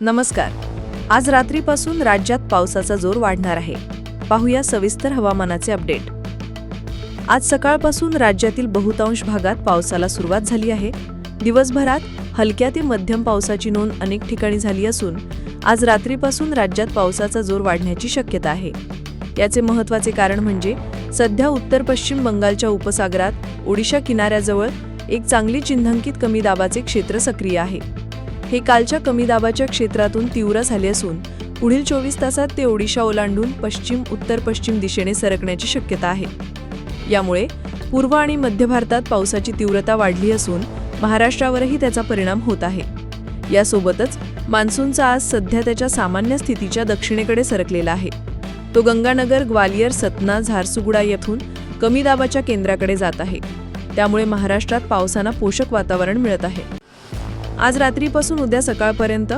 नमस्कार. आज रात्रीपासून राज्यात पावसाचा जोर वाढणार आहे. पाहूया सविस्तर हवामानाचे अपडेट. आज सकाळपासून राज्यातील बहुतांश भागात पावसाला सुरुवात झाली आहे. दिवसभरात हलक्या ते मध्यम पावसाची नोंद अनेक ठिकाणी झाली असून आज रात्रीपासून राज्यात पावसाचा जोर वाढण्याची शक्यता आहे. याचे महत्त्वाचे कारण म्हणजे सध्या उत्तर पश्चिम बंगालच्या उपसागरात ओडिशा किनाऱ्याजवळ एक चांगली चिन्हांकित कमी दाबाचे क्षेत्र सक्रिय आहे. हे कालच्या कमी दाबाच्या क्षेत्रातून तीव्र झाले असून पुढील चोवीस तासात ते ओडिशा ओलांडून पश्चिम उत्तर पश्चिम दिशेने सरकण्याची शक्यता आहे. यामुळे पूर्व आणि मध्य भारतात पावसाची तीव्रता वाढली असून महाराष्ट्रावरही त्याचा परिणाम होत आहे. यासोबतच मान्सूनचा आज सध्या त्याच्या सामान्य स्थितीच्या दक्षिणेकडे सरकलेला आहे. तो गंगानगर ग्वालियर सतना झारसुगुडा येथून कमी दाबाच्या केंद्राकडे जात आहे. त्यामुळे महाराष्ट्रात पावसानं पोषक वातावरण मिळत आहे. आज रात्रीपासून उद्या सकाळपर्यंत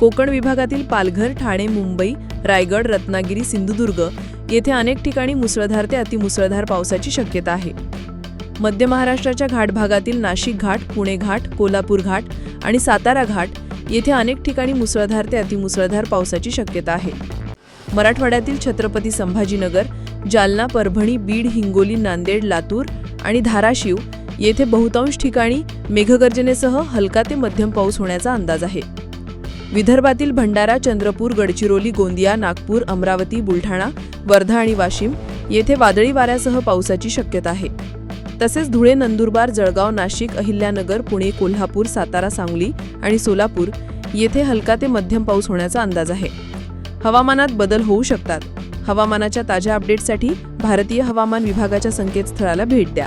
कोकण विभागातील पालघर ठाणे मुंबई रायगड रत्नागिरी सिंधुदुर्ग येथे अनेक ठिकाणी मुसळधार ते अतिमुसळधार पावसाची शक्यता आहे. मध्य महाराष्ट्राच्या घाट भागातील नाशिक घाट पुणे घाट कोल्हापूर घाट आणि सातारा घाट येथे अनेक ठिकाणी मुसळधार ते अतिमुसळधार पावसाची शक्यता आहे. मराठवाड्यातील छत्रपती संभाजीनगर जालना परभणी बीड हिंगोली नांदेड लातूर आणि धाराशिव येथे बहुतांश ठिकाणी मेघगर्जनेसह हलका ते मध्यम पाऊस होण्याचा अंदाज आहे. विदर्भातील भंडारा चंद्रपूर गडचिरोली गोंदिया नागपूर अमरावती बुलढाणा वर्धा आणि वाशिम येथे वादळी वाऱ्यासह पावसाची शक्यता आहे. तसेच धुळे नंदुरबार जळगाव नाशिक अहिल्यानगर पुणे कोल्हापूर सातारा सांगली आणि सोलापूर येथे हलका ते मध्यम पाऊस होण्याचा अंदाज आहे. हवामानात बदल होऊ शकतात. हवामानाच्या ताज्या अपडेटसाठी भारतीय हवामान विभागाच्या संकेतस्थळाला भेट द्या.